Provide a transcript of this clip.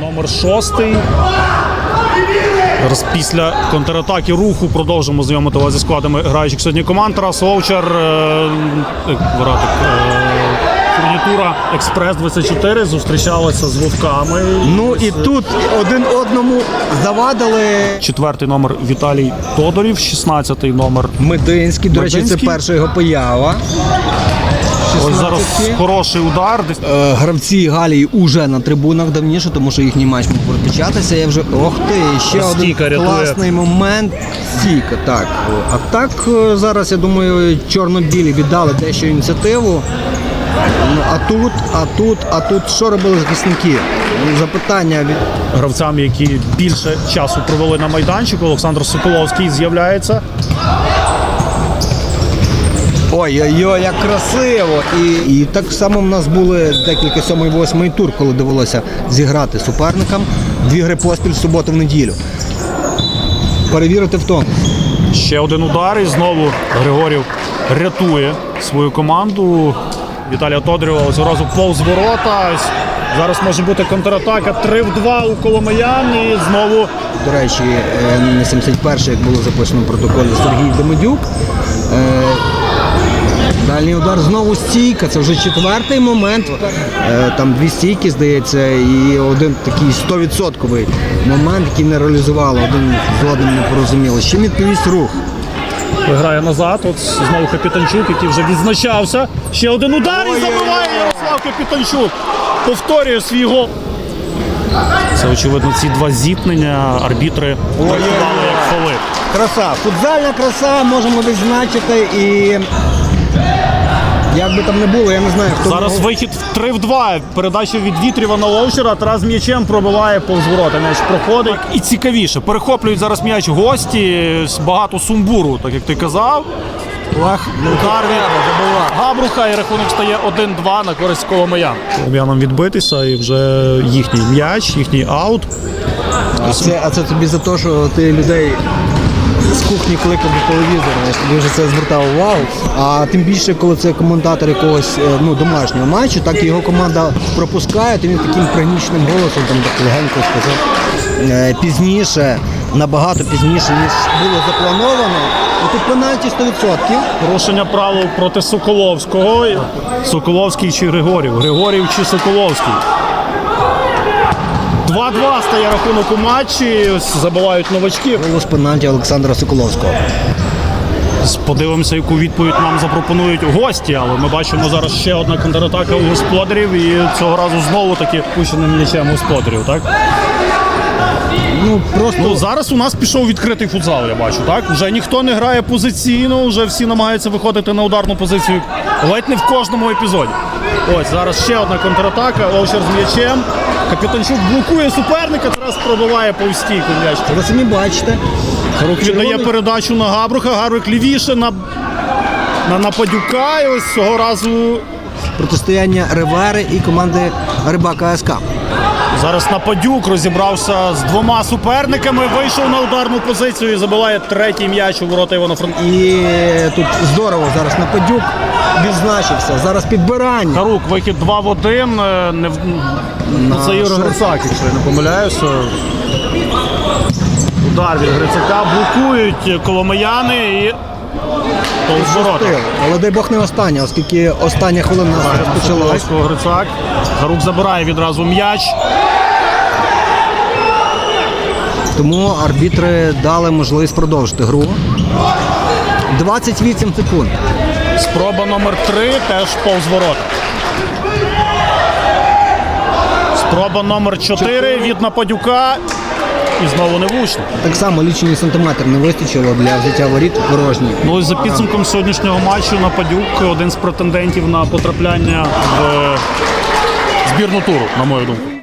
Номер шостий. Після контратаки руху продовжимо знайомити вас зі складами граючих сьогодні команд. Тарас Овчар, е, е, Воратик, е, фурнітура Експрес 24 зустрічалася з вовками. Ну і тут один одному завадили. Четвертий номер Віталій Тодорів, 16-й номер. Мединський, до речі, це перша його поява. Ось зараз хороший удар. Е, Гравці Галії уже на трибунах давніше, тому що їхній матч мав розпочатися. Я вже ох ти, ще Стійка один рятує. класний момент. Стійка, так. А так е, зараз я думаю, чорно-білі віддали дещо ініціативу. Ну, а тут, а тут, а тут що робили захисники? Запитання від гравцям, які більше часу провели на майданчику. Олександр Соколовський з'являється. Ой-ой-ой, як красиво! І, і так само в нас були декілька сьомий восьмий тур, коли довелося зіграти суперникам дві гри поспіль в суботу в неділю. Перевірити в тому. Ще один удар, і знову Григорів рятує свою команду. Віталія Тодорєва ось одразу повз ворота. Ось Зараз може бути контратака 3 в 2 у Коломиян. І знову До речі, е, на 71 як було записано в протоколі Сергій Демидюк. Дальній удар знову стійка. Це вже четвертий момент. Е, Там дві стійки, здається, і один такий 100% момент, який не реалізували, один з одним не порозуміли. З Чим відповість рух? виграє назад. От знову Капітанчук, який вже відзначався. Ще один удар і забиває Ярослав Капітанчук. Повторює свій гол. Це очевидно ці два зіткнення арбітри врахували як фоли. Краса, футзальна краса, можемо відзначити і. Як би там не було, я не знаю, хто Зараз мог- вихід в 3 в 2. Передача від Вітріва на Ловчера. Тарас м'ячем пробиває повз ворота. М'яч проходить. І цікавіше. Перехоплюють зараз м'яч гості. Багато сумбуру, так як ти казав. Лах, ну, Удар Габруха і рахунок стає 1-2 на користь Коломиян. Коломиянам відбитися і вже їхній м'яч, їхній аут. А це, а це тобі за те, що ти людей з кухні кликав до телевізора, знаєш, тобі вже це звертав увагу. А тим більше, коли це коментатор якогось е, ну, домашнього матчу, так і його команда пропускає, то він таким пригнічним голосом там так легенько сказав. Е, Пізніше, набагато пізніше, ніж було заплановано. І тут пенальті 100%. Порушення правил проти Соколовського. Соколовський чи Григорів? Григорів чи Соколовський? 2-2 стає рахунок у матчі. Забивають новачки. Голос пенальті Олександра Соколовського. Подивимося, яку відповідь нам запропонують гості, але ми бачимо зараз ще одна контратака у господарів, і цього разу знову таки пущеним м'ячем господарів. Так Ну просто ну зараз у нас пішов відкритий футзал. Я бачу. Так вже ніхто не грає позиційно, вже всі намагаються виходити на ударну позицію. Ледь не в кожному епізоді. Ось зараз ще одна контратака. Овчар з м'ячем. Капітанчук блокує суперника. Зараз пробиває повстійку м'яч. ви самі бачите. Рук віддає передачу на Габруха. Габрух лівіше на, на Нападюка. І ось цього разу Протистояння Ревари і команди Рибака СК. Зараз Нападюк розібрався з двома суперниками, вийшов на ударну позицію і забиває третій м'яч у ворота івано франківська І тут здорово зараз Нападюк відзначився. Зараз підбирання. Харук, вихід 2 в 1. е, Не в... ну, це що? Грицак, якщо я не помиляюся. Удар від Грицака блокують коломияни і повз Але дай Бог не остання, оскільки остання хвилина розпочалась. Грицак. Харук забирає відразу м'яч. Тому арбітри дали можливість продовжити гру. 28 секунд. Спроба номер 3 теж повз ворота. Спроба номер 4 від Нападюка. І знову не влучно. Так само лічені сантиметр не вистачило для взяття воріт порожній. Ну і за підсумком сьогоднішнього матчу Нападюк один з претендентів на потрапляння в збірну туру, на мою думку.